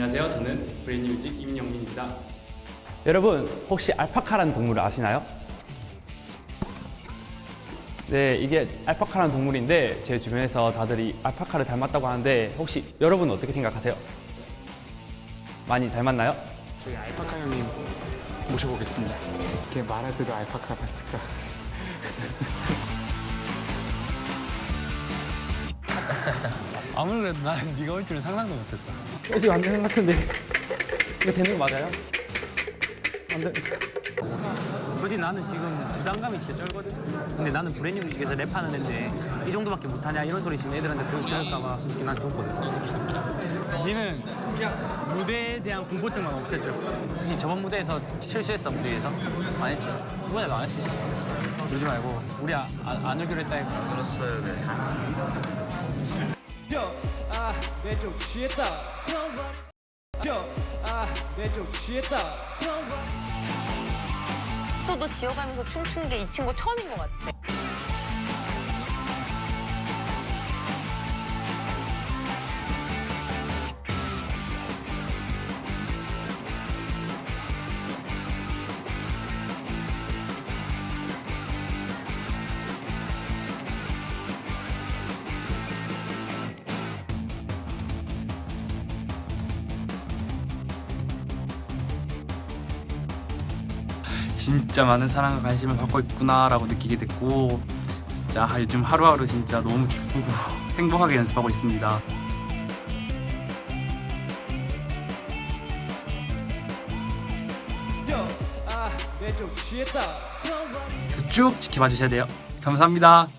안녕하세요. 저는 브레인뮤직 임영민입니다. 여러분 혹시 알파카라는 동물을 아시나요? 네, 이게 알파카라는 동물인데 제 주변에서 다들 이 알파카를 닮았다고 하는데 혹시 여러분은 어떻게 생각하세요? 많이 닮았나요? 저희 알파카 형님 모셔보겠습니다. 이렇게 말할 때도 알파카 같을까? 아무래도 난 네가 올 줄은 상상도 못했다. 지금 안 되는 것 같은데 이거 되는 거 맞아요? 안 돼. 솔직히 나는 지금 부담감이 진짜 쩔거든. 근데 나는 브랜뉴 뮤직에서 랩하는 애인데 이 정도밖에 못하냐 이런 소리 지금 애들한테 들, 들을까봐 솔직히 난 좋거든. 니는 무대에 대한 공포증만 없앴죠. 니 저번 무대에서 실수했어 무대에서? 안 했지. 이번에도 안 했지. 그러지 말고 우리 아, 안, 안 오기로 했다 니까. 저도 지어가면서 춤춘 게이 친구 처음인 것 같아. 진짜 많은 사랑과 관심을 받고 있구나라고 느끼게 됐고 진짜 요즘 하루하루 진짜 너무 기쁘고 행복하게 연습하고 있습니다. 쭉 지켜봐 주셔야 돼요. 감사합니다.